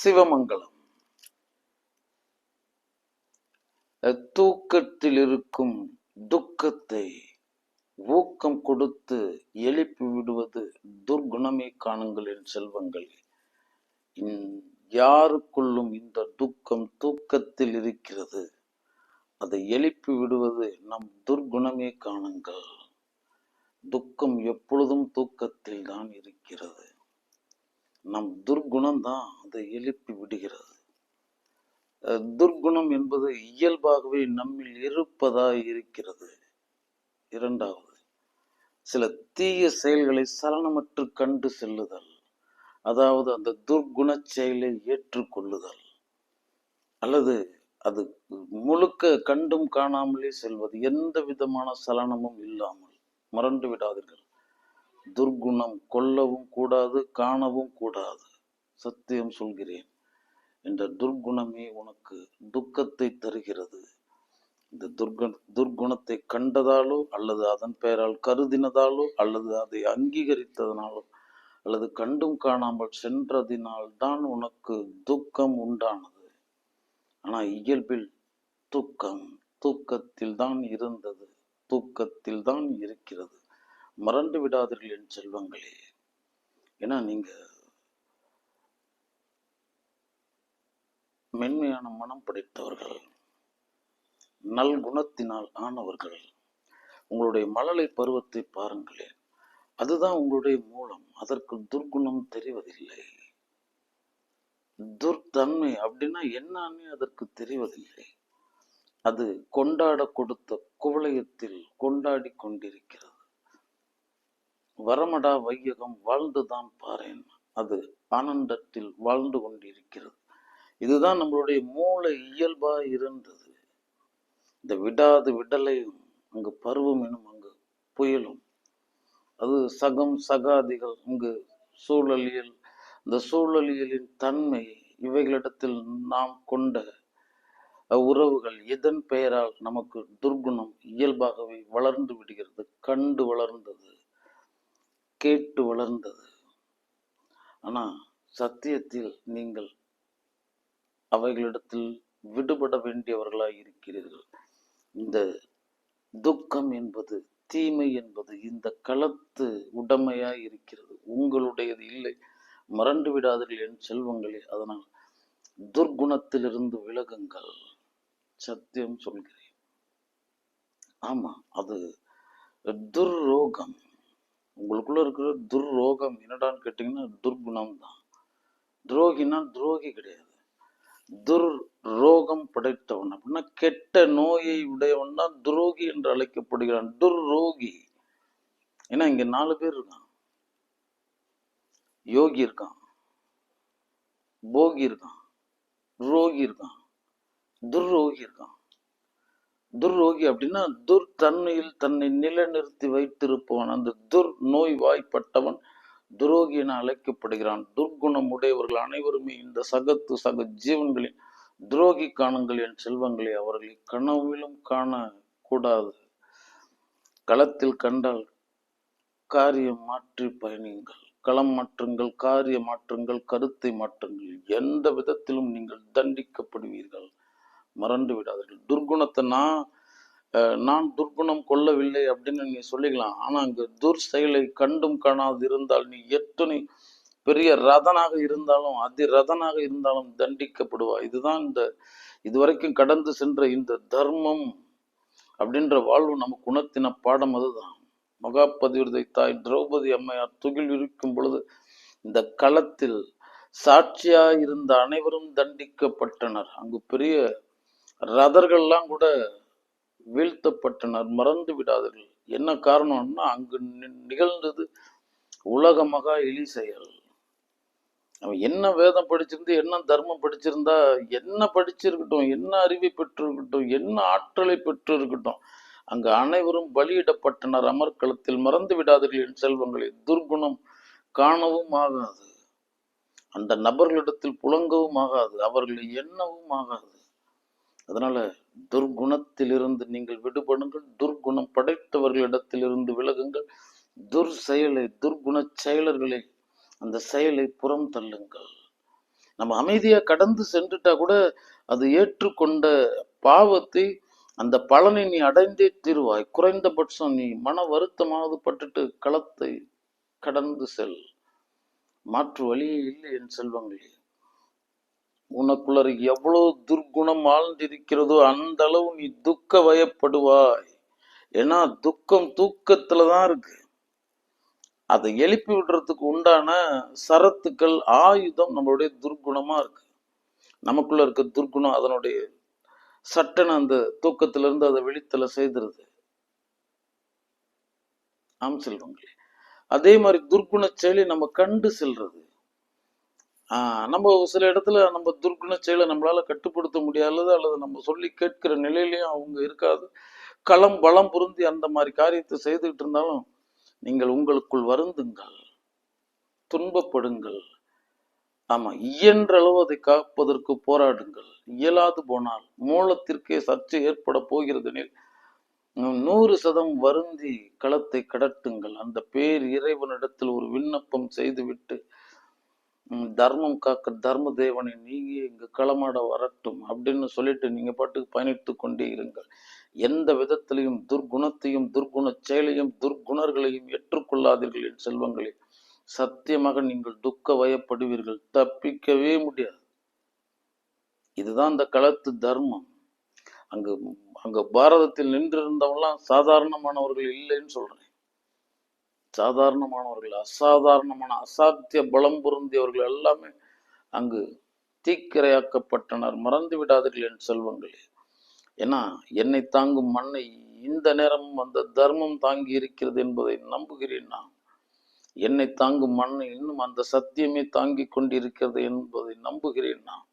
சிவமங்கலம். தூக்கத்தில் இருக்கும் துக்கத்தை ஊக்கம் கொடுத்து எழுப்பி விடுவது துர்குணமே காணுங்களின் செல்வங்கள். யாருக்குள்ளும் இந்த துக்கம் தூக்கத்தில் இருக்கிறது அதை எழுப்பி விடுவது நம் துர்குணமே காணுங்கள். துக்கம் எப்பொழுதும் தூக்கத்தில் தான் இருக்கிறது. நம் துர்குணம் தான் அதை எழுப்பி விடுகிறது. துர்க்குணம் துர்குணம் என்பது இயல்பாகவே நம்மில் இருப்பதாய் இருக்கிறது. இரண்டாவது சில தீய செயல்களை சலனமற்று கண்டு செல்லுதல் அதாவது அந்த துர்குண செயலை ஏற்றுக்கொள்ளுதல் அல்லது அது முழுக்க கண்டும் காணாமலே செல்வது எந்த விதமான சலனமும் இல்லாமல் மறந்து விடாதீர்கள் துர்க்குணம் கொல்லவும் கூடாது காணவும் கூடாது. சத்தியம் சொல்கிறேன். என்ற துர்க்குணமே உனக்கு துக்கத்தை தருகிறது. இந்த துர்க துர்க்குணத்தை கண்டதாலோ அல்லது அதன் பெயரால் கருதினதாலோ அல்லது அதை அங்கீகரித்ததனாலோ அல்லது கண்டும் காணாமல் சென்றதினால் தான் உனக்கு துக்கம் உண்டானது. ஆனால் இயல்பில் துக்கம் தூக்கத்தில் தான் இருந்தது. தூக்கத்தில் தான் இருக்கிறது. மறந்து விடாதீர்கள் என் செல்வங்களே. ஏன்னா நீங்க மென்மையான மனம் படைத்தவர்கள் நல்குணத்தினால் ஆனவர்கள். உங்களுடைய மழலை பருவத்தை பாருங்களேன். அதுதான் உங்களுடைய மூலம். அதற்கு துர்குணம் தெரிவதில்லை. துர்தன்மை அப்படின்னா என்னன்னு அதற்கு தெரிவதில்லை. அது கொண்டாட கொடுத்த குவளையத்தில் கொண்டாடி கொண்டிருக்கிறது. வரமடா வையகம் வாழ்ந்துதான் பாரேன். அது ஆனந்தத்தில் வாழ்ந்து கொண்டிருக்கிறது. இதுதான் நம்மளுடைய மூளை இயல்பா இருந்தது. இந்த விடாது விடலையும் அங்கு பருவம் எனும் அங்கு புயலும். அது சகம் சகாதிகள் அங்கு சூழலியல் இந்த சூழலியலின் தன்மை இவைகளிடத்தில் நாம் கொண்ட உறவுகள் இதன் பெயரால் நமக்கு துர்குணம் இயல்பாகவே வளர்ந்து விடுகிறது கண்டு வளர்ந்தது. கேட்டு வளர்ந்தது. ஆனா சத்தியத்தில் நீங்கள் அவைகளிடத்தில் விடுபட வேண்டியவர்களாய் இருக்கிறீர்கள். இந்த துக்கம் என்பது தீமை என்பது இந்த களத்து உடமையாய் இருக்கிறது. உங்களுடையது இல்லை. மறந்து விடாதீர்கள் என் செல்வங்களே. அதனால் துர்குணத்திலிருந்து விலகுங்கள். சத்தியம் சொல்கிறேன். ஆமா அது துர்ரோகம். உங்களுக்குள்ள இருக்கிற துர்ரோகம் என்னடான்னு கேட்டீங்கன்னா துர்குணம் தான் துரோகினா துரோகி கிடையாது. துர் ரோகம் படைத்தவன். அப்படின்னா கெட்ட நோயை உடையவன் தான் துரோகி என்று அழைக்கப்படுகிறான். துர்ரோகி. ஏன்னா இங்க நாலு பேர் இருக்கான் யோகி இருக்கான். போகி இருக்கான். ரோகி இருக்கான். துர்ரோகி இருக்கான். துர்ரோகி அப்படின்னா துர் தன்மையில் தன்னை நிலைநிறுத்தி வைத்திருப்பவன். அந்த துர் நோய் வாய்ப்பட்டவன் துரோகி என அழைக்கப்படுகிறான். துர்குணம் உடையவர்கள் அனைவருமே இந்த சகத்து சக ஜீவன்களின் துரோகி காணுங்கள் என் செல்வங்களை அவர்களை கனவிலும் காணக்கூடாது. களத்தில் கண்டால் காரியம் மாற்றி பயணியுங்கள். களம் மாற்றுங்கள் காரிய மாற்றுங்கள் கருத்தை மாற்றுங்கள். எந்த விதத்திலும் நீங்கள் தண்டிக்கப்படுவீர்கள். மறந்து விடாதீர்கள். துர்குணத்தை நான் அஹ், நான் துர்குணம் கொள்ளவில்லை அப்படின்னு நீ சொல்லிக்கலாம். ஆனா அங்கு துர் செயலை கண்டும் காணாது இருந்தால் நீ எத்தனை பெரிய ரதனாக இருந்தாலும் அதி ரதனாக இருந்தாலும் தண்டிக்கப்படுவா இதுதான் இந்த இதுவரைக்கும் கடந்து சென்ற இந்த தர்மம் அப்படின்ற வாழ்வு நம்ம குணத்தின பாடம் அதுதான். மகாபதிவிரதை தாய் திரௌபதி அம்மையார் துகில் இருக்கும் பொழுது இந்த களத்தில் சாட்சியா இருந்த அனைவரும் தண்டிக்கப்பட்டனர். அங்கு பெரிய ரதர்கள்லாம் கூட வீழ்த்தப்பட்டனர் மறந்து விடாதீர்கள். என்ன காரணம்னா அங்கு நி- நிகழ்ந்தது உலக மகா எலி செயல். அவன் என்ன வேதம் படிச்சிருந்து என்ன தர்மம் படிச்சிருந்தா என்ன படிச்சிருக்கட்டும் என்ன அறிவை பெற்றிருக்கட்டும் என்ன ஆற்றலை பெற்று இருக்கட்டும் அங்கு அனைவரும் பலியிடப்பட்டனர். அமர்க்களத்தில் மறந்து விடாதீர்கள் என் செல்வங்களை துர்குணம் காணவும் ஆகாது. அந்த நபர்களிடத்தில் புலங்கவும் ஆகாது அவர்களை எண்ணவும் ஆகாது. அதனால துர்குணத்திலிருந்து நீங்கள் விடுபடுங்கள் துர்குணம் படைத்தவர்களிடத்திலிருந்து விலகுங்கள். துர் செயலை துர்குண செயலர்களை அந்த செயலை புறம் தள்ளுங்கள். நம்ம அமைதியா கடந்து சென்றுட்டா கூட அது ஏற்றுக்கொண்ட பாவத்தை அந்த பலனை நீ அடைந்தே தீர்வாய். குறைந்தபட்சம் நீ மன வருத்தமாவது பட்டுட்டு களத்தை கடந்து செல். மாற்று வழியே இல்லை என் செல்வங்களே. உனக்குள்ள எவ்வளவு துர்க்குணம் ஆழ்ந்திருக்கிறதோ அந்த அளவு நீ துக்க வயப்படுவாய் ஏன்னா துக்கம் தூக்கத்துல தான் இருக்கு. அதை எழுப்பி விடுறதுக்கு உண்டான சரத்துக்கள் ஆயுதம் நம்மளுடைய துர்க்குணமா இருக்கு. நமக்குள்ள இருக்க துர்க்குணம் அதனுடைய சட்டன அந்த தூக்கத்துல இருந்து அதை வெளித்தல செய்திருது. ஆம் செல்வங்களே. அதே மாதிரி துர்க்குண செயலி நம்ம கண்டு செல்றது. நம்ம சில இடத்துல நம்ம துர்க்குண செயலை நம்மளால் கட்டுப்படுத்த முடியாதது அல்லது நம்ம சொல்லி கேட்கிற நிலையிலையும் அவங்க இருக்காது. களம் பலம் பொருந்தி அந்த மாதிரி காரியத்தை செய்துகிட்டு இருந்தாலும் நீங்கள் உங்களுக்குள் வருந்துங்கள். துன்பப்படுங்கள். ஆமாம் இயன்ற அளவு அதை காப்பதற்கு போராடுங்கள். இயலாது போனால் மூலத்திற்கே சர்ச்சை ஏற்பட போகிறதெனில் நூறு சதம் வருந்தி களத்தை கடட்டுங்கள் அந்த பேர் இறைவனிடத்தில் ஒரு விண்ணப்பம் செய்துவிட்டு தர்மம் காக்க தர்ம தேவனை நீங்க இங்கு களமாட வரட்டும் அப்படின்னு சொல்லிட்டு நீங்க பாட்டுக்கு பயணித்து கொண்டே இருங்கள். எந்த விதத்திலையும் துர்குணத்தையும் துர்குண செயலையும் துர்குணர்களையும் ஏற்றுக்கொள்ளாதீர்கள் என் செல்வங்களே. சத்தியமாக நீங்கள் துக்க வயப்படுவீர்கள். தப்பிக்கவே முடியாது. இதுதான் இந்த களத்து தர்மம். அங்கு அங்க பாரதத்தில் நின்றிருந்தவங்களாம் சாதாரணமானவர்கள் இல்லைன்னு சொல்றேன். சாதாரணமானவர்கள் அசாதாரணமான அசாத்திய பலம் பொருந்தியவர்கள் எல்லாமே அங்கு தீக்கிரையாக்கப்பட்டனர். மறந்து விடாதீர்கள் என் செல்வங்களே. ஏன்னா என்னை தாங்கும் மண்ணை இந்த நேரம் அந்த தர்மம் தாங்கி இருக்கிறது என்பதை நம்புகிறேன் நான். என்னை தாங்கும் மண்ணை இன்னும் அந்த சத்தியமே தாங்கி கொண்டிருக்கிறது என்பதை நம்புகிறேன் நான்.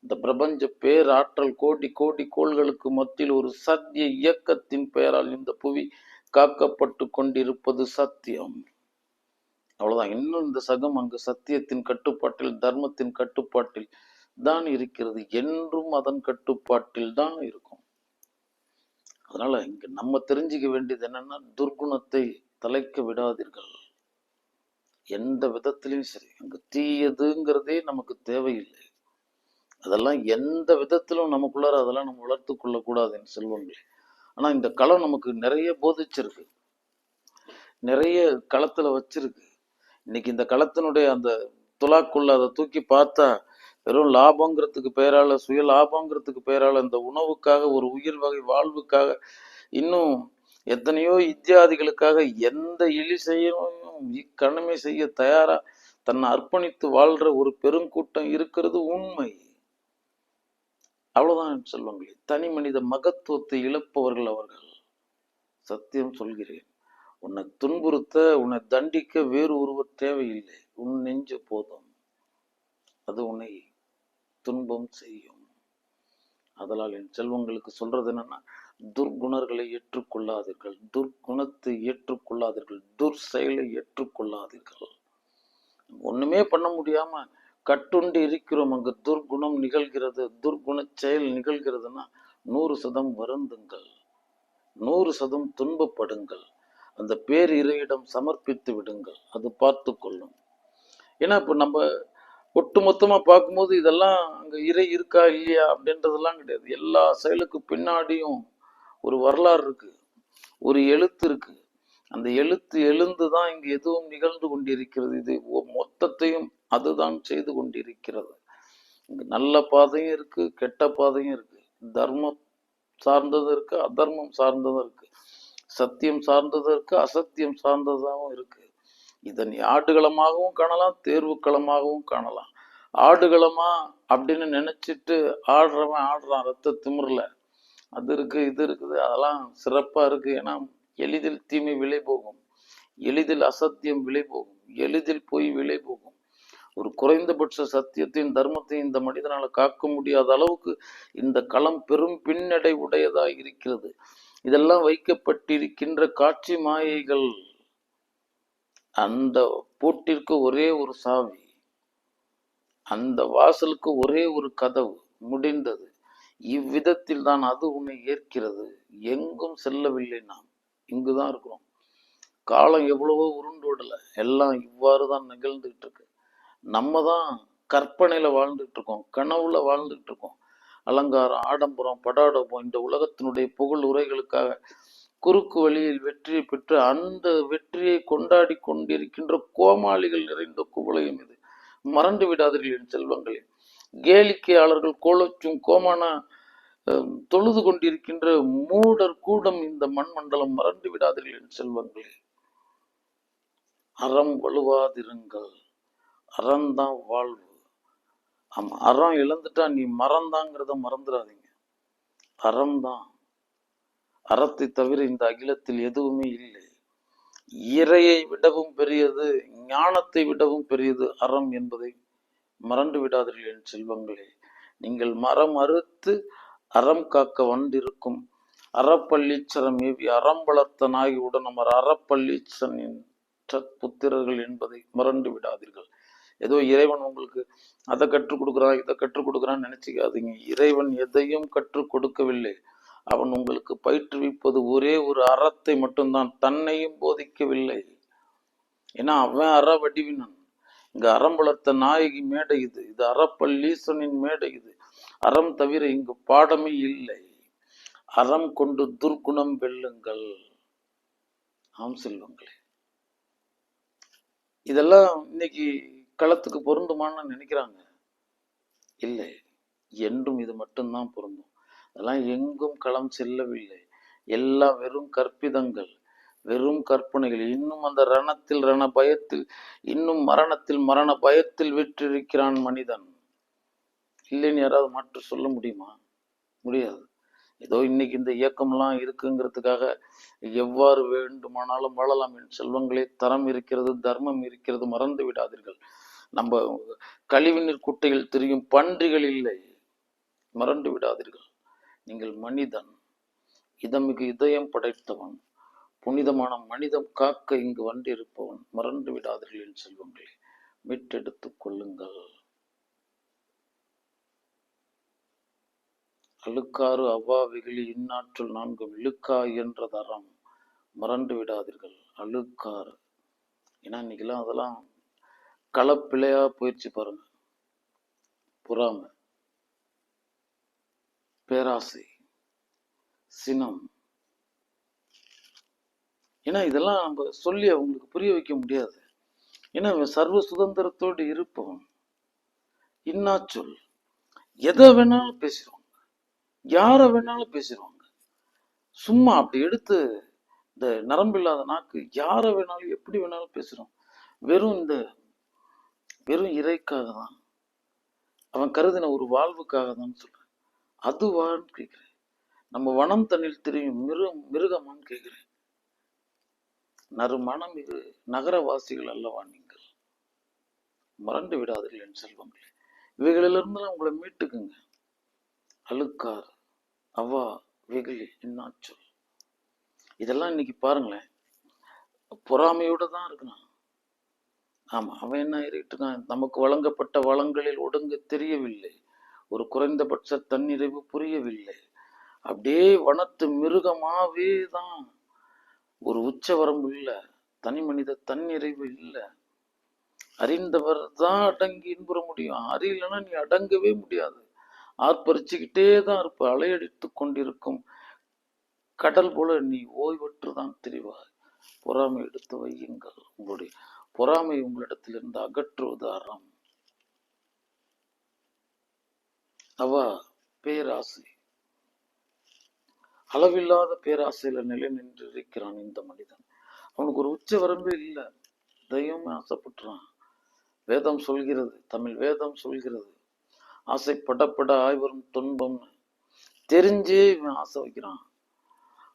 இந்த பிரபஞ்ச பேராற்றல் கோடி கோடி கோள்களுக்கு மத்தியில் ஒரு சத்திய இயக்கத்தின் பெயரால் இந்த புவி காக்கப்பட்டு கொண்டிருப்பது சத்தியம். அவ்வளவுதான். இன்னும் இந்த சகம் அங்கு சத்தியத்தின் கட்டுப்பாட்டில் தர்மத்தின் கட்டுப்பாட்டில் தான் இருக்கிறது. என்றும் அதன் கட்டுப்பாட்டில் தான் இருக்கும். அதனால இங்க நம்ம தெரிஞ்சுக்க வேண்டியது என்னன்னா துர்குணத்தை தலைக்க விடாதீர்கள். எந்த விதத்திலையும் சரி. அங்கு தீயதுங்கிறதே நமக்கு தேவையில்லை. அதெல்லாம் எந்த விதத்திலும் நமக்குள்ளார அதெல்லாம் நம்ம வளர்த்து கொள்ளக்கூடாது என் செல்வங்களே. ஆனா இந்த களம் நமக்கு நிறைய போதிச்சிருக்கு. நிறைய களத்துல வச்சிருக்கு. இன்னைக்கு இந்த களத்தினுடைய அந்த துலாக்குள்ள அதை தூக்கி பார்த்தா வெறும் லாபங்கிறதுக்கு பெயரால சுய லாபங்கிறதுக்கு பெயரால இந்த உணவுக்காக ஒரு உயிர் வகை வாழ்வுக்காக இன்னும் எத்தனையோ இத்தியாதிகளுக்காக எந்த இழி செய்யணும் இக்கணமே செய்ய தயாரா தன்னை அர்ப்பணித்து வாழ்ற ஒரு பெருங்கூட்டம் இருக்கிறது உண்மை. அவ்வளவுதான் செல்வங்களே தனி மனித மகத்துவத்தை இழப்பவர்கள் அவர்கள். சத்தியம் சொல்கிறேன். உன்னை துன்புறுத்த உன்னை தண்டிக்க வேறு ஒருவர் தேவையில்லை. உன் நெஞ்சு போதும். அது உன்னை துன்பம் செய்யும். அதனால் என் செல்வங்களுக்கு சொல்றது என்னன்னா துர்குணர்களை ஏற்றுக்கொள்ளாதீர்கள். துர்குணத்தை ஏற்றுக்கொள்ளாதீர்கள். துர் செயலை ஏற்றுக்கொள்ளாதீர்கள். ஒண்ணுமே பண்ண முடியாம கட்டுண்டு இருக்கிறோம் அங்கு. துர்குணம் நிகழ்கிறது. துர்குண செயல் நிகழ்கிறதுன்னா நூறு சதம் வருந்துங்கள். நூறு சதம் துன்பப்படுங்கள். அந்த பேர் இறையிடம் சமர்ப்பித்து விடுங்கள். அது பார்த்து கொள்ளும். ஏன்னா இப்போ நம்ம ஒட்டுமொத்தமாக பார்க்கும்போது இதெல்லாம் அங்கே இறை இருக்கா இல்லையா அப்படின்றதெல்லாம் கிடையாது. எல்லா செயலுக்கு பின்னாடியும் ஒரு வரலாறு இருக்குது ஒரு எழுத்து இருக்குது அந்த எழுத்து எழுந்து தான் இங்கே எதுவும் நிகழ்ந்து கொண்டிருக்கிறது. இது மொத்தத்தையும் அதுதான் செய்து கொண்டிருக்கிறது. இங்கு நல்ல பாதையும் இருக்கு கெட்ட பாதையும் இருக்கு. தர்மம் சார்ந்தது இருக்கு அதர்மம் சார்ந்ததும் இருக்கு. சத்தியம் சார்ந்தது இருக்கு அசத்தியம் சார்ந்ததாகவும் இருக்கு. இதன் ஆடுகளமாகவும் காணலாம் தேர்வு களமாகவும் காணலாம். ஆடுகளமா அப்படின்னு நினைச்சிட்டு ஆடுறவன் ஆடுறான் ரத்த திமிரல. அது இருக்கு இது இருக்குது அதெல்லாம் சிறப்பா இருக்கு. ஏன்னா எளிதில் தீமை விலை போகும் எளிதில் அசத்தியம் விலை போகும் எளிதில் போய் விலை போகும் ஒரு குறைந்தபட்ச சத்தியத்தையும் தர்மத்தையும் இந்த மனிதனால காக்க முடியாத அளவுக்கு இந்த களம் பெரும் பின்னடை உடையதா இருக்கிறது. இதெல்லாம் வைக்கப்பட்டிருக்கின்ற காட்சி மாயைகள் அந்த பூட்டிற்கு ஒரே ஒரு சாவி அந்த வாசலுக்கு ஒரே ஒரு கதவு முடிந்தது. இவ்விதத்தில் தான் அது உன்னை ஏற்கிறது. எங்கும் செல்லவில்லை நாம். இங்குதான் இருக்கிறோம். காலம் எவ்வளவோ உருண்டோடல எல்லாம் இவ்வாறு தான் நிகழ்ந்துகிட்டு இருக்கு. நம்ம தான் கற்பனையில வாழ்ந்துட்டு இருக்கோம் கனவுல வாழ்ந்துட்டு இருக்கோம் அலங்காரம் ஆடம்பரம் படாடம்பம் இந்த உலகத்தினுடைய புகழ் உரைகளுக்காக குறுக்கு வழியில் வெற்றியை பெற்று அந்த வெற்றியை கொண்டாடி கொண்டிருக்கின்ற கோமாளிகள் நிறைந்த குவளையும் இது. மறந்து விடாதீர்கள் என் செல்வங்களே. கேளிக்கையாளர்கள் கோலச்சும் கோமான தொழுது கொண்டிருக்கின்ற மூடர் கூடம் இந்த மண்மண்டலம் மறந்து விடாதீர்கள் என் செல்வங்களே. அறம் வலுவாதிருங்கள். அறம்தான் வாழ்வு. ஆமாம் அறம் இழந்துட்டா நீ மறந்தாங்கிறத மறந்துடாதீங்க. அறம்தான். அறத்தை தவிர இந்த அகிலத்தில் எதுவுமே இல்லை. இறையை விடவும் பெரியது ஞானத்தை விடவும் பெரியது அறம் என்பதை மறந்து விடாதீர்கள் என் செல்வங்களே. நீங்கள் மரம் அறுத்து அறம் காக்க வந்திருக்கும். அறப்பள்ளீச்சரம் ஏவி அறம் வளர்த்த உடனமர் அறப்பள்ளீச்சனின் புத்திரர்கள் என்பதை மறந்து விடாதீர்கள். ஏதோ இறைவன் உங்களுக்கு அதை கற்றுக் கொடுக்குறான் இதை கற்றுக் கொடுக்குறான்னு நினைச்சுக்காதீங்க. இறைவன் எதையும் கற்றுக் கொடுக்கவில்லை. அவன் உங்களுக்கு பயிற்றுவிப்பது ஒரே ஒரு அறத்தை மட்டும்தான். தன்னையும் போதிக்கவில்லை. ஏன்னா அவன் அற வடிவினன். இங்க அறம் வளர்த்த நாயகி மேடை இது. இது அறப்பள்ளீசனின் மேடை இது. அறம் தவிர இங்கு பாடமே இல்லை. அறம் கொண்டு துர்க்குணம் வெல்லுங்கள். ஆம் செல்வங்களே. இதெல்லாம் இன்னைக்கு களத்துக்கு பொருந்துமான்னு நினைக்கிறாங்க. இல்லை என்றும் இது மட்டும்தான் பொருந்தும். அதெல்லாம் எங்கும் களம் செல்லவில்லை. எல்லாம் வெறும் கற்பிதங்கள் வெறும் கற்பனைகள். இன்னும் அந்த ரணத்தில் ரண பயத்தில் இன்னும் மரணத்தில் மரண பயத்தில் விற்றிருக்கிறான் மனிதன். இல்லைன்னு யாராவது மாற்று சொல்ல முடியுமா? முடியாது. ஏதோ இன்னைக்கு இந்த இயக்கம்லாம் இருக்குங்கிறதுக்காக எவ்வாறு வேண்டுமானாலும் வாழலாம் என் செல்வங்களே தரம் இருக்கிறது தர்மம் இருக்கிறது மறந்து விடாதீர்கள். நம்ம கழிவுநீர் குட்டையில் திரியும் பன்றிகள் இல்லை. மறந்து விடாதீர்கள். நீங்கள் மனிதன். இதமிகு இதயம் படைத்தவன். புனிதமான மனிதம் காக்க இங்கு வந்திருப்பவன். மறந்து விடாதீர்கள் என் செல்வங்களே. மீட்டெடுத்துக் கொள்ளுங்கள். அழுக்காறு அவ்வா வெகுளி இந்நாற்றில் நான்கு இழுக்கா என்ற தரம் மறந்து விடாதீர்கள். அழுக்காறு. ஏன்னா இன்னைக்கெல்லாம் அதெல்லாம் களப்பிழையா போயிடுச்சு பாருங்க. பொறாமை. பேராசை. சினம். ஏன்னா இதெல்லாம் நம்ம சொல்லி அவங்களுக்கு புரிய வைக்க முடியாது. ஏன்னா சர்வ சுதந்திரத்தோடு இருப்பவன். இன்னாச்சொல் எதை வேணாலும் பேசிடுவாங்க யாரை வேணாலும் பேசிடுவாங்க சும்மா அப்படி எடுத்து இந்த நரம்பு இல்லாத நாக்கு யாரை வேணாலும் எப்படி வேணாலும் பேசுறோம். வெறும் இந்த வெறும் இறைக்காக தான் அவன் கருதின ஒரு வாழ்வுக்காக தான் சொல்றேன். அதுவான்னு கேட்கிறேன் நம்ம வனம் தண்ணில் தெரியும் மிரு மிருகமான்னு கேட்கிறேன் நறுமணம் இது நகரவாசிகள் அல்லவா நீங்கள்? மறந்து விடாதீர்கள் என் செல்வங்களே. இவைகளிலிருந்தெல்லாம் உங்களை மீட்டுக்குங்க. அழுக்கார் அவா வெகுளி இன்னாச்சொல். இதெல்லாம் இன்னைக்கு பாருங்களேன். பொறாமையோட தான் இருக்கணும் ஆமா அவன் என்ன இருக்கான் நமக்கு வழங்கப்பட்ட வளங்களில் ஒடுங்க தெரியவில்லை. ஒரு குறைந்தபட்ச தன்னிறைவு புரியவில்லை. அப்படியே வனத்து மிருகமாவே தான். ஒரு உச்ச வரம்பு இல்லை தனி மனித தன்னிறைவு இல்லை. அறிந்தவர் தான் அடங்கி இன்புற முடியும். அறியலைன்னா நீ அடங்கவே முடியாது. ஆர்ப்பரிச்சுக்கிட்டே தான் இருப்ப அலையடித்து கொண்டிருக்கும். கடல் போல நீ ஓய்வற்று தான் தெரிவாய். பொறாமை எடுத்து வையுங்கள். உங்களுடைய பொறாமை உங்களிடத்திலிருந்து அகற்றுவது அறம். அவ பேராசை. அளவில்லாத பேராசையில நிலை நின்றிருக்கிறான் இந்த மனிதன். அவனுக்கு ஒரு உச்ச வரம்பே இல்லை. தெய்வம் ஆசைப்பட்டுறான் வேதம் சொல்கிறது தமிழ் வேதம் சொல்கிறது. ஆசைப்படப்பட ஆய்வரும் துன்பம்னு. தெரிஞ்சே இவன் ஆசை வைக்கிறான்.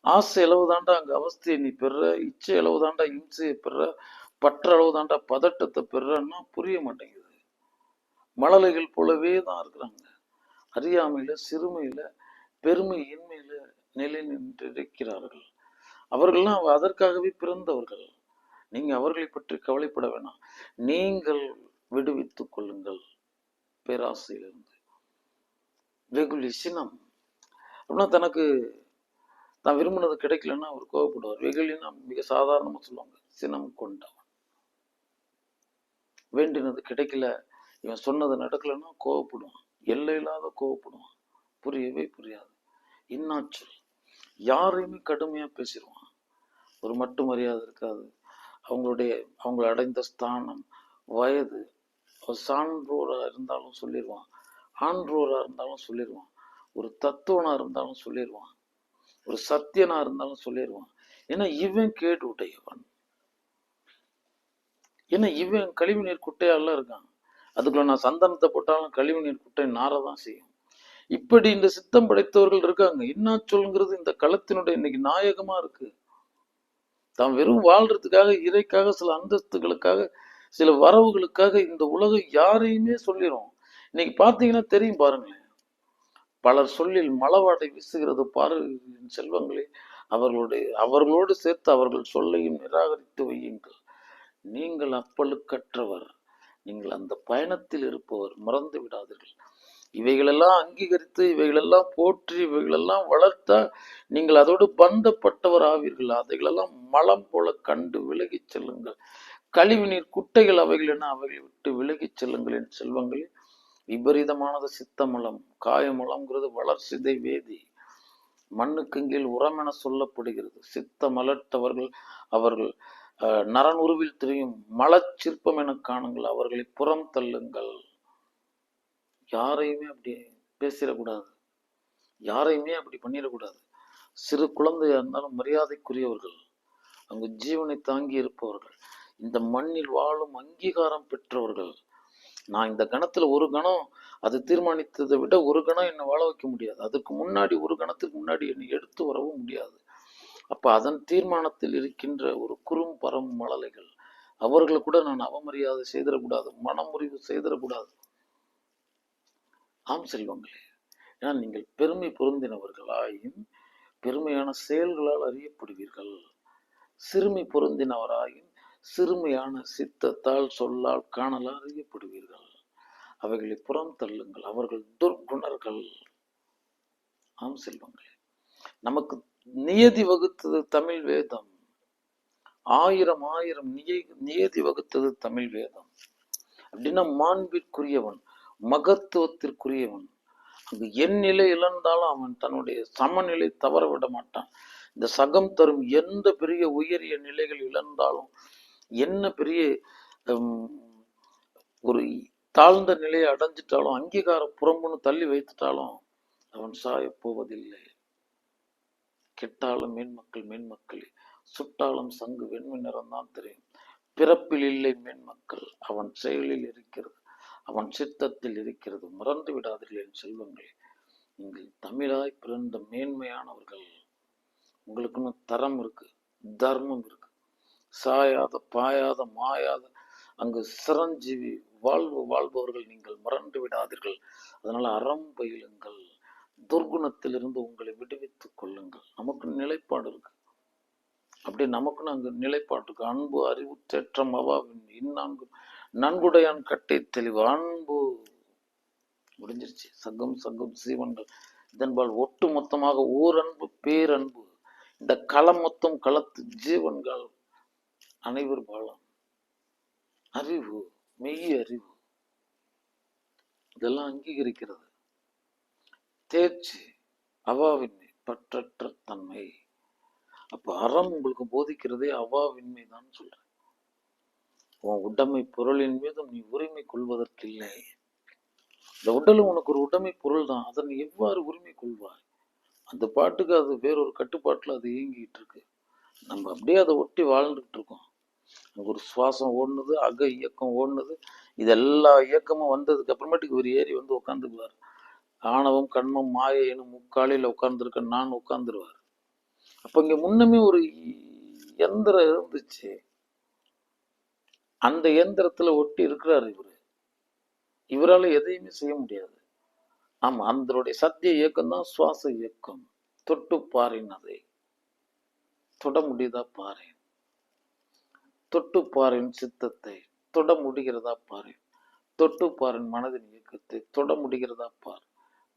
ஆசை இளவுதாண்டா அங்க அவஸ்தையை நீ பெற இச்சை இளவுதாண்டா இம்சையை பெற பற்றளவு தாண்டா பதட்டத்தை பெறன்னா புரிய மாட்டேங்குது. மழலைகள் போலவே தான் இருக்கிறாங்க. அறியாமையில சிறுமையில பெருமை இன்மையில நிலை நின்று இருக்கிறார்கள் அவர்கள்லாம் அதற்காகவே பிறந்தவர்கள். நீங்க அவர்களை பற்றி கவலைப்பட வேணாம். நீங்கள் விடுவித்துக் கொள்ளுங்கள். பேராசையிலிருந்து. வெகுளி சினம். அப்படின்னா தனக்கு தான் விரும்பினது கிடைக்கலன்னா அவர் கோவப்படுவார். வெகுளின்னா மிக சாதாரணமா சொல்லுவாங்க. சினம் கொண்டவன். வேண்டினது கிடைக்கல. இவன் சொன்னது நடக்கலைன்னா கோவப்படுவான். எல்லை இல்லாத கோவப்படுவான். புரியவே புரியாது. இன்னாச்சு யாரையுமே கடுமையா பேசிடுவான் ஒரு மட்டு மரியாதை இருக்காது. அவங்களுடைய அவங்கள அடைந்த ஸ்தானம் வயது சான்றோராக இருந்தாலும் சொல்லிடுவான் ஆன்றோராக இருந்தாலும் சொல்லிடுவான் ஒரு தத்துவனா இருந்தாலும் சொல்லிடுவான் ஒரு சத்தியனா இருந்தாலும் சொல்லிடுவான் ஏன்னா இவன் கேட்டு உடையவன். ஏன்னா இவன் கழிவு நீர் குட்டையாலாம் இருக்கான்? அதுக்குள்ள நான் சந்தனத்தை போட்டாலும் கழிவு நீர் குட்டை நாரதான் செய்யும். இப்படி இந்த சித்தம் படைத்தவர்கள் இருக்காங்க. என்ன சொல்லுங்கிறது இந்த களத்தினுடைய இன்னைக்கு நாயகமா இருக்கு. தான் வெறும் வாழ்றதுக்காக இறைக்காக சில அந்தஸ்துகளுக்காக சில வரவுகளுக்காக இந்த உலகம் யாரையுமே சொல்லிடும் இன்னைக்கு பார்த்தீங்கன்னா தெரியும் பாருங்களேன். பலர் சொல்லில் மலவாடை வீசுகிறது பாரு செல்வங்களே. அவர்களுடைய அவர்களோடு சேர்த்து அவர்கள் சொல்லையும் நிராகரித்து வையுங்கள். நீங்கள் அப்பழுக்கற்றவர். நீங்கள் அந்த பயணத்தில் இருப்பவர். மறந்து விடாதீர்கள். இவைகளெல்லாம் அங்கீகரித்து இவைகளெல்லாம் போற்றி இவைகளெல்லாம் வளர்த்தா நீங்கள் அதோடு பந்தப்பட்டவர் ஆவீர்கள் அதைகளெல்லாம் மலம் போல கண்டு விலகிச் செல்லுங்கள். கழிவு நீர் குட்டைகள் அவைகள் என அவைகளை விட்டு விலகிச் செல்லுங்கள் என் செல்வங்களில் விபரீதமானது சித்தமலம் காயமலம்ங்கிறது வளர்சிதை வேதி. மண்ணுக்கு கீழ் உரம் என சொல்லப்படுகிறது. சித்த மலர்த்தவர்கள் அவர்கள் நரனுருவில் தெரியும் மலச்சிற்பம் என காணுங்கள். அவர்களை புறம் தள்ளுங்கள். யாரையுமே அப்படி பேசிடக்கூடாது. யாரையுமே அப்படி பண்ணிடக்கூடாது. சிறு குழந்தையா இருந்தாலும் மரியாதைக்குரியவர்கள் அங்கு ஜீவனை தாங்கி இருப்பவர்கள் இந்த மண்ணில் வாழும் அங்கீகாரம் பெற்றவர்கள். நான் இந்த கணத்துல ஒரு கணம் அது தீர்மானித்ததை விட ஒரு கணம் என்னை வாழ வைக்க முடியாது. அதுக்கு முன்னாடி ஒரு கணத்துக்கு முன்னாடி என்னை எடுத்து வரவும் முடியாது. அப்போ அதன் தீர்மானத்தில் இருக்கின்ற ஒரு குறும் பரம் மழலைகள் அவர்களை கூட நான் அவமரியாதை செய்திடக்கூடாது மனமுறிவு செய்திடக்கூடாது. ஆம் செல்வங்களே ஏன்னா நீங்கள் பெருமை பொருந்தினவர்களாயின் பெருமையான செயல்களால் அறியப்படுவீர்கள். சிறுமை பொருந்தினவராயின் சிறுமையான சித்தத்தால் சொல்லால் காணலால் அறியப்படுவீர்கள். அவைகளை புறம் தள்ளுங்கள் அவர்கள் துர்குணர்கள் ஆம் செல்வங்களே நமக்கு நியதி வகுத்தது தமிழ் வேதம். ஆயிரம் ஆயிரம் நிய நியதி வகுத்தது தமிழ் வேதம். அப்படின்னா மாண்பிற்குரியவன் மகத்துவத்திற்குரியவன். அங்கு என் நிலை இழந்தாலும் அவன் தன்னுடைய சமநிலை தவற விட மாட்டான். இந்த சகம் தரும் எந்த பெரிய உயரிய நிலைகள் இழந்தாலும் என்ன பெரிய ஹம், ஒரு தாழ்ந்த நிலையை அடைஞ்சிட்டாலும் அங்கீகார புறம்புன்னு தள்ளி வைத்துட்டாலும் அவன் சாய போவதில்லை. கெட்டாலும் மேன்மக்கள் மேன்மக்களே சுட்டாலும் சங்கு வெண்மை நிறம்தான் தெரியும். பிறப்பில் இல்லை மேன்மக்கள் அவன் செயலில் இருக்கிறது அவன் சித்தத்தில் இருக்கிறது. மறந்து விடாதீர்கள் என் செல்வங்களே. நீங்கள் தமிழாய் பிறந்த மேன்மையானவர்கள். உங்களுக்குன்னு தரம் இருக்கு தர்மம் இருக்கு. சாயாத பாயாத மாயாத அங்கு சிரஞ்சீவி வாழ்வு வாழ்பவர்கள் நீங்கள் மறந்து விடாதீர்கள். அதனால் அறம் பயிலுங்கள். துர்குணத்திலிருந்து உங்களை விடுவித்துக் கொள்ளுங்கள். நமக்கு நிலைப்பாடு இருக்கு. அப்படி நமக்குன்னு அங்கு நிலைப்பாடு இருக்கு. அன்பு அறிவு தேற்றம் அவாவின் இந்நான்கு நன்குடையான் கட்டை தெளிவு அன்பு. முடிஞ்சிருச்சு. சங்கம் சங்கம் சீவன்கள். இதன்பால் ஒட்டு மொத்தமாக ஓரன்பு பேரன்பு. இந்த களம் மொத்தம் களத்து ஜீவன்கள். அனைவர் பாலம் அறிவு மெய் அறிவு இதெல்லாம் அங்கீகரிக்கிறது. தேர்ச்சி அவாவின்மை பற்றற்ற தன்மை. அப்ப அறம் உங்களுக்கு போதிக்கிறதே அவாவின்மை தான் சொல்றேன். உன் உடைமை பொருளின் மீதும் நீ உரிமை கொள்வதற்கில்லை இந்த உடலும் உனக்கு ஒரு உடைமை பொருள் தான். அதை நீ எவ்வாறு உரிமை கொள்வாய்? அந்த பாட்டுக்கு அது வேறொரு கட்டுப்பாட்டுல அது இயங்கிட்டு இருக்கு. நம்ம அப்படியே அதை ஒட்டி வாழ்ந்துகிட்டு இருக்கோம். ஒரு சுவாசம் ஓடுனது அக இயக்கம் ஓடுனது இது எல்லா இயக்கமும் வந்ததுக்கு அப்புறமேட்டுக்கு ஒரு ஏறி வந்து உட்காந்துக்குவார் ஆணவம் கண்மம் மாயை எனும் முக்காலில் உட்கார்ந்துருக்க நான் உட்கார்ந்துருவார். அப்ப இங்க முன்னமே ஒரு எந்திரம் இருந்துச்சு. அந்த எந்திரத்துல ஒட்டி இருக்கிறார் இவரு. இவரால எதையுமே செய்ய முடியாது. ஆமா அந்தருடைய சத்திய இயக்கம் தான் சுவாச இயக்கம். தொட்டு பாரின் அதை. தொட முடியுதா பாரு தொட்டு பாரின் சித்தத்தை. தொட முடிகிறதா பாரு தொட்டு பாரின் மனதின் இயக்கத்தை. தொட முடிகிறதா பாரு?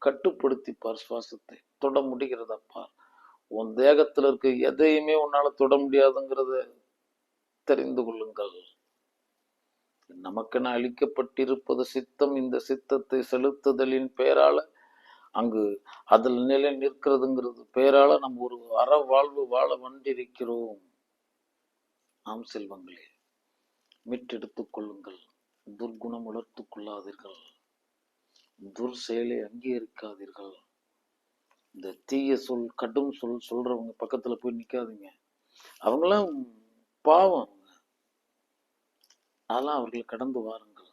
கட்டுப்படுத்தி பார் சுவாசத்தை தொட முடிகிறதா பார் உன் தேகத்துல இருக்க எதையுமே உன்னால தொட முடியாதுங்கிறத தெரிந்து கொள்ளுங்கள். நமக்கென அளிக்கப்பட்டிருப்பது சித்தம். இந்த சித்தத்தை செலுத்துதலின் பெயரால அங்கு அதில் நிலை நிற்கிறதுங்கிறது. பெயரால நம்ம ஒரு அற வாழ்வு வாழ வந்திருக்கிறோம். ஆம் செல்வங்களே மீட்டெடுத்துக் கொள்ளுங்கள். துர்குணம் உணர்த்துக் கொள்ளாதீர்கள். துர் செயலை அங்கீகரிக்காதீர்கள் இந்த தீய சொல் கடும் சொல் சொல்றவங்க பக்கத்துல போய் நிக்காதீங்க. அவங்களாம் பாவம் அவங்க. அதெல்லாம் அவர்களை கடந்து வாருங்கள்.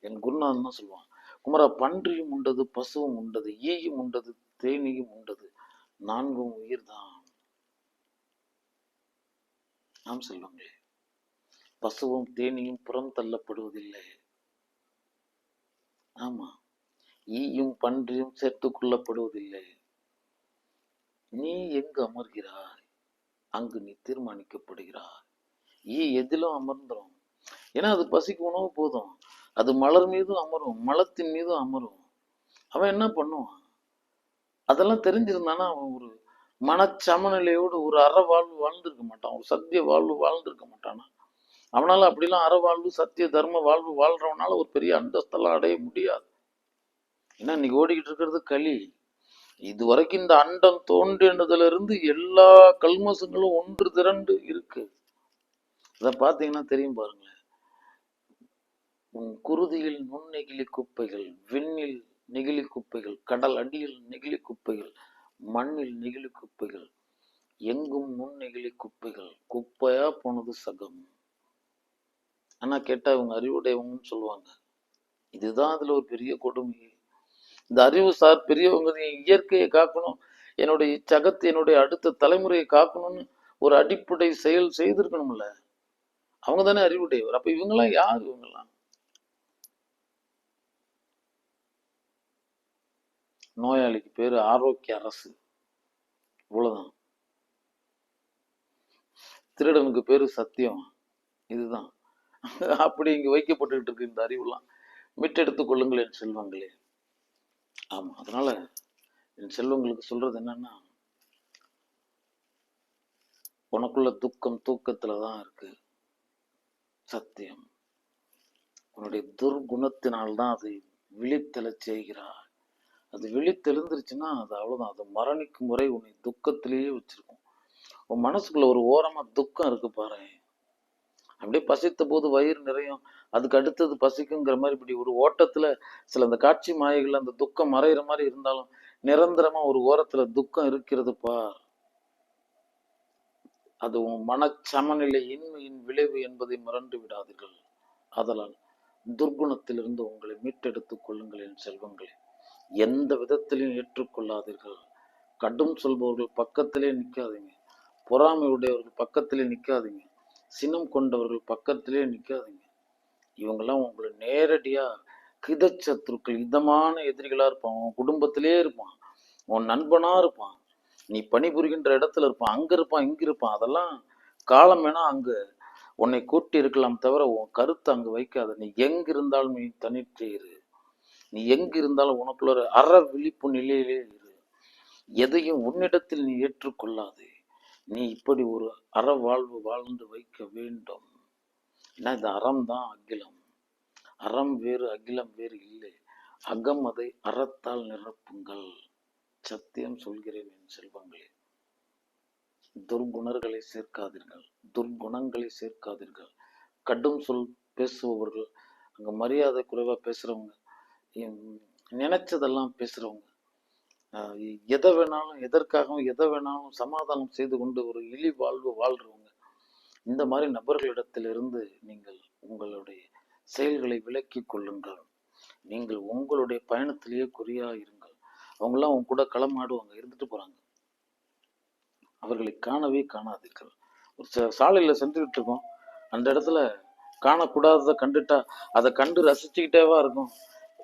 என் குருநாதன் தான் சொல்லுவான்? குமரா பன்றியும் உண்டது பசுவும் உண்டது ஈயும் உண்டது தேனியும் உண்டது நான்கும் உயிர் தான் ஆம் செல்வங்களே பசுவும் தேனியும் புறம் தள்ளப்படுவதில்லை. ஆமா. ஈயும் பன்றியும் சேர்த்து கொள்ளப்படுவதில்லை நீ எங்கு அமர்கிறாய்? அங்கு நீ தீர்மானிக்கப்படுகிறாய். ஈ எதிலும் அமர்ந்துரும். ஏன்னா அது பசிக்கு உணவு போதும். அது மலர் மீதும் அமரும். மலத்தின் மீதும் அமரும். அவன் என்ன பண்ணுவான்? அதெல்லாம் தெரிஞ்சிருந்தானா? அவன் ஒரு மனச்சமநிலையோடு ஒரு அற வாழ்வு வாழ்ந்திருக்க மாட்டான். ஒரு சத்திய வாழ்வு வாழ்ந்திருக்க மாட்டானா? அவனால அப்படிலாம் அற வாழ்வு சத்திய தர்ம வாழ்வு வாழ்றவனால ஒரு பெரிய அந்தஸ்தெல்லாம் அடைய முடியாது. ஏன்னா இன்னைக்கு ஓடிக்கிட்டு இருக்கிறது களி. இது வரைக்கும் இந்த அண்டம் தோன்றினதுல இருந்து எல்லா கல்மசங்களும் ஒன்று திரண்டு இருக்கு. இதை பார்த்தீங்கன்னா தெரியும் பாருங்களேன். உன் குருதியில் நுண்ணெகிழி குப்பைகள் விண்ணில் நெகிழி குப்பைகள் கடல் அடியில் நெகிழி குப்பைகள் மண்ணில் நெகிழி குப்பைகள் எங்கும் நுண்ணெகிழி குப்பைகள் குப்பையா போனது சகம். ஆனா கேட்டா இவங்க அறிவுடையவங்கன்னு சொல்லுவாங்க. இதுதான் அதுல ஒரு பெரிய கொடுமை. இந்த அறிவு சார் பெரியவங்க இயற்கையை காக்கணும். என்னுடைய சகத்து என்னுடைய அடுத்த தலைமுறையை காக்கணும்னு ஒரு அடிப்படை செயல் செய்திருக்கணும்ல. அவங்க தானே அறிவுடையவர். அப்ப இவங்கெல்லாம் யார் இவங்கெல்லாம்? நோயாளிக்கு பேரு ஆரோக்கிய அரசு. இவ்வளவுதான். திருடனுக்கு பேரு சத்தியம். இதுதான். அப்படி இங்க வைக்கப்பட்டுக்கிட்டு இருக்கு இந்த அறிவுலாம். மீட்டெடுத்துக் கொள்ளுங்கள் என் செல்வங்களே. ஆமா அதனால என் செல்வங்களுக்கு சொல்றது என்னன்னா உனக்குள்ள துக்கம் தூக்கத்தில் தான் இருக்கு. சத்தியம். உன்னுடைய துர்குணத்தினால்தான் அதை விழித்தெழச் செய்கிறாய் அது விழித்தெழுந்துருச்சுன்னா அது அவ்வளவுதான். அது மரணிக்கும் முறை உன்னை துக்கத்திலேயே வச்சிருக்கும். உன் மனசுக்குள்ள ஒரு ஓரமா துக்கம் இருக்கு பாரு அப்படியே பசித்த போது வயிறு நிறையும். அதுக்கு அடுத்தது பசிக்குங்கிற மாதிரி இப்படி ஒரு ஓட்டத்துல சில அந்த காட்சி மாயைகள் அந்த துக்கம் மறையிற மாதிரி இருந்தாலும் நிரந்தரமா ஒரு ஓரத்துல துக்கம் இருக்கிறதுப்பா அது உன் மனச்சமநிலை இன்மையின் விளைவு என்பதை மறந்து விடாதீர்கள். ஆதலால் துர்குணத்திலிருந்து உங்களை மீட்டெடுத்துக் கொள்ளுங்கள் என் செல்வங்களே. எந்த விதத்திலையும் ஏற்றுக்கொள்ளாதீர்கள். கடும் சொல்பவர்கள் பக்கத்திலே நிக்காதீங்க. பொறாமை உடையவர்கள் பக்கத்திலே நிற்காதீங்க சினம் கொண்டவர்கள் பக்கத்திலே நிற்காதீங்க இவங்கெல்லாம் உங்களை நேரடியாக கிதச்சத்துருக்கள் இதமான எதிரிகளாக இருப்பான் உன் குடும்பத்திலே இருப்பான். உன் நண்பனாக இருப்பான். நீ பணிபுரிகின்ற இடத்துல இருப்பான். அங்கே இருப்பான் இங்கே இருப்பான். அதெல்லாம் காலம் வேணால் அங்கே உன்னை கூட்டி இருக்கலாம் தவிர உன் கருத்தை அங்கே வைக்காத. நீ எங்க இருந்தாலும் நீ தனித்து இரு. நீ எங்க இருந்தாலும் உனக்குள்ள ஒரு அற விழிப்பு நிலையிலே இரு. எதையும் உன்னிடத்தில் நீ ஏற்றுக்கொள்ளாதே. நீ இப்படி ஒரு அற வாழ்வு வாழ்ந்து வைக்க வேண்டும். ஏன்னா இந்த அறம் தான் அகிலம். அறம் வேறு அகிலம் வேறு இல்லை. அகம் அதை அறத்தால் நிரப்புங்கள். சத்தியம் சொல்கிறேன் என் செல்வங்களே. துர்குணர்களை சேர்க்காதீர்கள். துர்குணங்களை சேர்க்காதீர்கள். கடும் சொல் பேசுபவர்கள் அங்க மரியாதை குறைவா பேசுறவங்க நினைச்சதெல்லாம் பேசுறவங்க எதை வேணாலும் எதற்காகவும் எதை வேணாலும் சமாதானம் செய்து கொண்டு ஒரு இழி வாழ்வு வாழ்றவங்க. இந்த மாதிரி நபர்களிடத்திலிருந்து நீங்கள் உங்களுடைய செயல்களை விலக்கி கொள்ளுங்கள். நீங்கள் உங்களுடைய பயணத்திலேயே குறியா இருங்கள். அவங்கெல்லாம் உங்க கூட களமாடுவாங்க இருந்துட்டு போறாங்க. அவர்களை காணவே காணாதீர்கள். ஒரு ச- சாலையில சென்றுகிட்டு இருக்கோம். அந்த இடத்துல காணக்கூடாததை கண்டுட்டா அதை கண்டு ரசிச்சுக்கிட்டேவா இருக்கும்.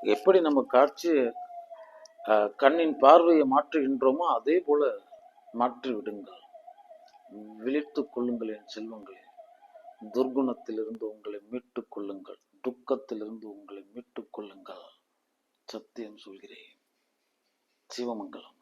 எப்படி நம்ம காட்சி கண்ணின் பார்வையை மாற்றுகின்றோமோ அதே போல மாற்றி விடுங்கள். விழித்துக் கொள்ளுங்கள் என் செல்வங்களே. துர்குணத்திலிருந்து உங்களை மீட்டுக் கொள்ளுங்கள். துக்கத்திலிருந்து உங்களை மீட்டுக் கொள்ளுங்கள். சத்தியம் சொல்கிறேன். சிவமங்கலம்.